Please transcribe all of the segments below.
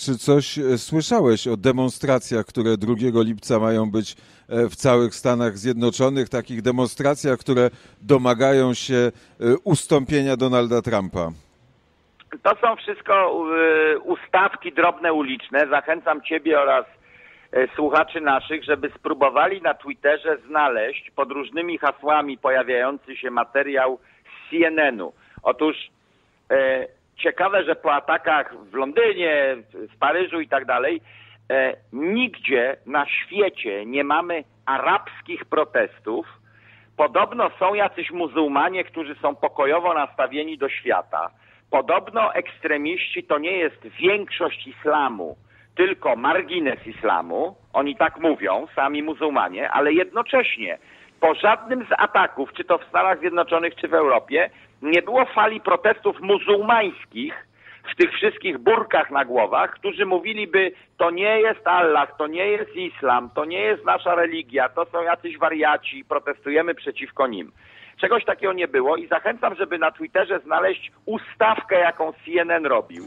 czy coś e, słyszałeś o demonstracjach, które 2 lipca mają być e, w całych Stanach Zjednoczonych, takich demonstracjach, które domagają się e, ustąpienia Donalda Trumpa? To są wszystko ustawki drobne uliczne. Zachęcam Ciebie oraz słuchaczy naszych, żeby spróbowali na Twitterze znaleźć pod różnymi hasłami pojawiający się materiał z CNN-u. Otóż ciekawe, że po atakach w Londynie, w Paryżu i tak dalej, e, nigdzie na świecie nie mamy arabskich protestów. Podobno są jacyś muzułmanie, którzy są pokojowo nastawieni do świata. Podobno ekstremiści to nie jest większość islamu, tylko margines islamu. Oni tak mówią, sami muzułmanie, ale jednocześnie po żadnym z ataków, czy to w Stanach Zjednoczonych, czy w Europie, nie było fali protestów muzułmańskich w tych wszystkich burkach na głowach, którzy mówiliby, to nie jest Allah, to nie jest islam, to nie jest nasza religia, to są jacyś wariaci, protestujemy przeciwko nim. Czegoś takiego nie było i zachęcam, żeby na Twitterze znaleźć ustawkę, jaką CNN robił.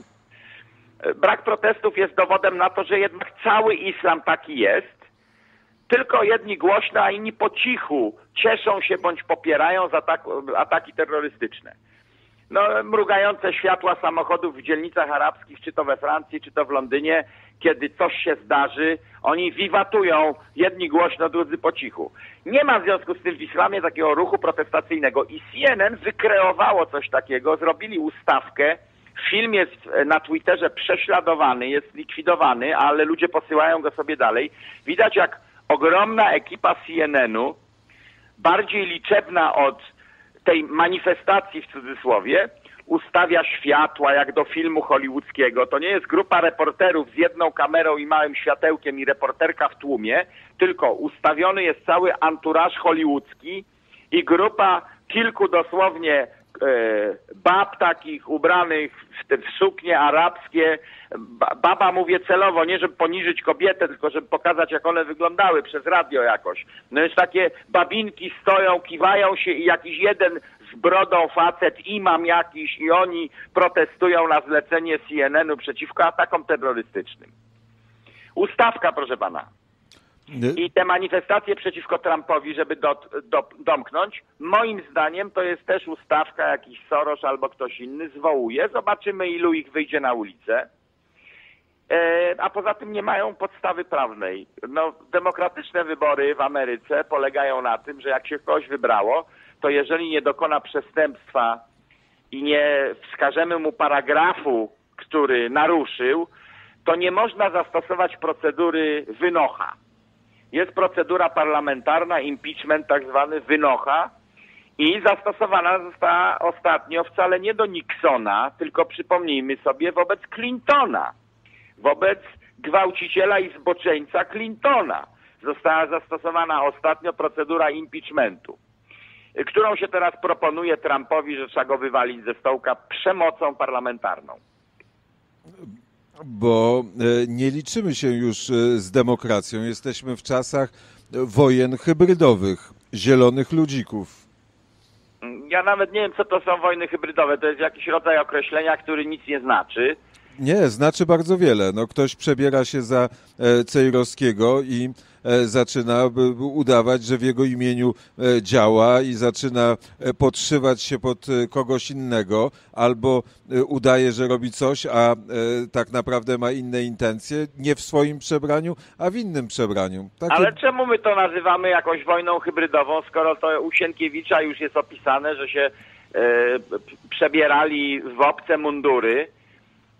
Brak protestów jest dowodem na to, że jednak cały islam taki jest tylko jedni głośno, a inni po cichu cieszą się bądź popierają ataki terrorystyczne. No, mrugające światła samochodów w dzielnicach arabskich, czy to we Francji, czy to w Londynie, kiedy coś się zdarzy, oni wiwatują, jedni głośno, drudzy po cichu. Nie ma w związku z tym w islamie takiego ruchu protestacyjnego i CNN wykreowało coś takiego, zrobili ustawkę, Film jest na Twitterze prześladowany, jest likwidowany, ale ludzie posyłają go sobie dalej. Widać jak ogromna ekipa CNN-u, bardziej liczebna od tej manifestacji w cudzysłowie, ustawia światła jak do filmu hollywoodzkiego. To nie jest grupa reporterów z jedną kamerą i małym światełkiem i reporterka w tłumie, tylko ustawiony jest cały anturaż hollywoodzki i grupa kilku dosłownie bab takich ubranych w, te, suknie arabskie. Baba mówię celowo, nie żeby poniżyć kobietę, tylko żeby pokazać, jak one wyglądały przez radio jakoś. No jest takie babinki stoją, kiwają się i jakiś jeden z brodą facet, imam jakiś i oni protestują na zlecenie CNN-u przeciwko atakom terrorystycznym. Ustawka, proszę pana. I te manifestacje przeciwko Trumpowi, żeby do, do, domknąć, moim zdaniem to jest też ustawka, jakiś Soros albo ktoś inny zwołuje. Zobaczymy, ilu ich wyjdzie na ulicę. E, a poza tym nie mają podstawy prawnej. No, demokratyczne wybory w Ameryce polegają na tym, że jak się kogoś wybrało, to jeżeli nie dokona przestępstwa i nie wskażemy mu paragrafu, który naruszył, to nie można zastosować procedury wynocha. Jest procedura parlamentarna, impeachment tak zwany, wynocha i zastosowana została ostatnio wcale nie do Nixona, tylko przypomnijmy sobie wobec Clintona, wobec gwałciciela i zboczeńca Clintona. Została zastosowana ostatnio procedura impeachmentu, którą się teraz proponuje Trumpowi, że trzeba go wywalić ze stołka przemocą parlamentarną bo e, nie liczymy się już e, z demokracją. Jesteśmy w czasach wojen hybrydowych, zielonych ludzików. Ja nawet nie wiem, co to są wojny hybrydowe. To jest jakiś rodzaj określenia, który nic nie znaczy. Nie, znaczy bardzo wiele. No, ktoś przebiera się za e, Cejrowskiego i E, zaczyna udawać, że w jego imieniu e, działa i zaczyna e, podszywać się pod kogoś innego, albo udaje, że robi coś, a tak naprawdę ma inne intencje, nie w swoim przebraniu, a w innym przebraniu. Takie... Ale czemu my to nazywamy jakąś wojną hybrydową, skoro to u Sienkiewicza już jest opisane, że się przebierali w obce mundury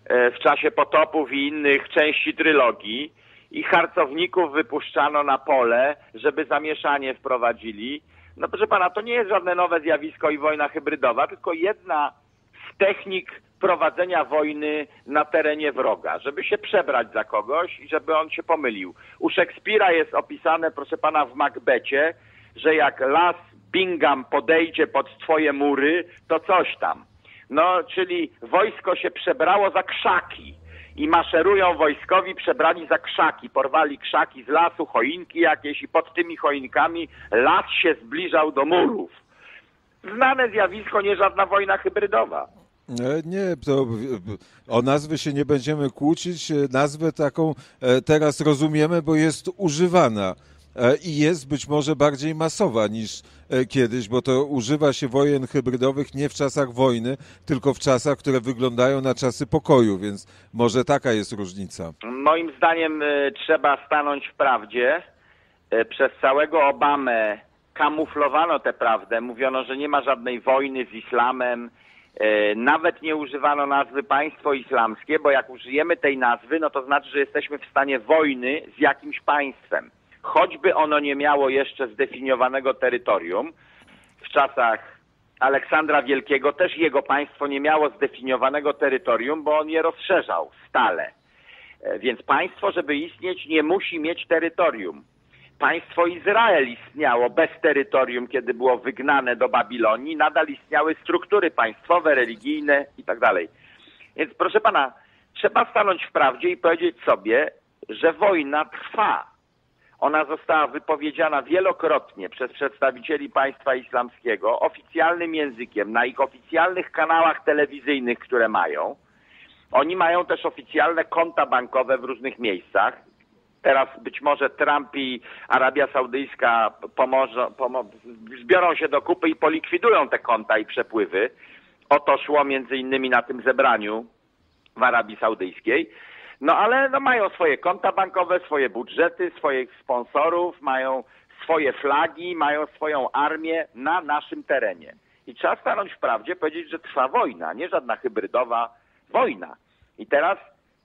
w czasie potopów i innych części trylogii i harcowników wypuszczano na pole, żeby zamieszanie wprowadzili. No proszę pana, to nie jest żadne nowe zjawisko i wojna hybrydowa, tylko jedna z technik prowadzenia wojny na terenie wroga, żeby się przebrać za kogoś i żeby on się pomylił. U Szekspira jest opisane, proszę pana, w Macbecie, że jak las Bingham podejdzie pod twoje mury, to coś tam. No, czyli wojsko się przebrało za krzaki i maszerują wojskowi przebrani za krzaki. Porwali krzaki z lasu, choinki jakieś i pod tymi choinkami las się zbliżał do murów. Znane zjawisko, nie żadna wojna hybrydowa. E, Nie, to o nazwy się nie będziemy kłócić. E, Nazwę taką e, teraz rozumiemy, bo jest używana i jest być może bardziej masowa niż e, kiedyś, bo to używa się wojen hybrydowych nie w czasach wojny, tylko w czasach, które wyglądają na czasy pokoju, więc może taka jest różnica. Moim zdaniem y, trzeba stanąć w prawdzie. Przez całego Obamę kamuflowano tę prawdę. Mówiono, że nie ma żadnej wojny z islamem. Nawet nie używano nazwy państwo islamskie, bo jak użyjemy tej nazwy, no to znaczy, że jesteśmy w stanie wojny z jakimś państwem. Choćby ono nie miało jeszcze zdefiniowanego terytorium. W czasach Aleksandra Wielkiego też jego państwo nie miało zdefiniowanego terytorium, bo on je rozszerzał stale. E, Więc państwo, żeby istnieć, nie musi mieć terytorium. Państwo Izrael istniało bez terytorium, kiedy było wygnane do Babilonii. Nadal istniały struktury państwowe, religijne i tak. Więc proszę pana, trzeba stanąć w prawdzie i powiedzieć sobie, że wojna trwa. Ona została wypowiedziana wielokrotnie przez przedstawicieli państwa islamskiego oficjalnym językiem na ich oficjalnych kanałach telewizyjnych, które mają. Oni mają też oficjalne konta bankowe w różnych miejscach. Teraz być może Trump i Arabia Saudyjska pomoże, pomo- zbiorą się do kupy i polikwidują te konta i przepływy. O to szło między innymi na tym zebraniu w Arabii Saudyjskiej. No ale no, mają swoje konta bankowe, swoje budżety, swoich sponsorów, mają swoje flagi, mają swoją armię na naszym terenie. I trzeba stanąć w prawdzie, powiedzieć, że trwa wojna, nie żadna hybrydowa wojna. I teraz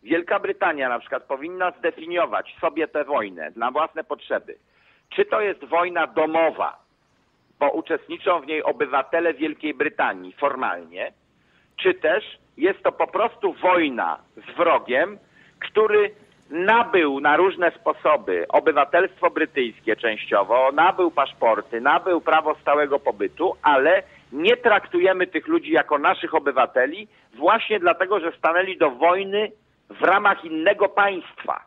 Wielka Brytania na przykład powinna zdefiniować sobie tę wojnę na własne potrzeby. Czy to jest wojna domowa, bo uczestniczą w niej obywatele Wielkiej Brytanii formalnie, czy też jest to po prostu wojna z wrogiem, który nabył na różne sposoby obywatelstwo brytyjskie częściowo, nabył paszporty, nabył prawo stałego pobytu, ale nie traktujemy tych ludzi jako naszych obywateli właśnie dlatego, że stanęli do wojny w ramach innego państwa.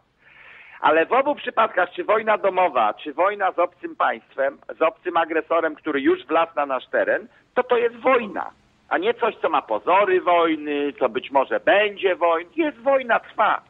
Ale w obu przypadkach, czy wojna domowa, czy wojna z obcym państwem, z obcym agresorem, który już wlazł na nasz teren, to to jest wojna, a nie coś, co ma pozory wojny, co być może będzie wojny. Jest wojna, trwa.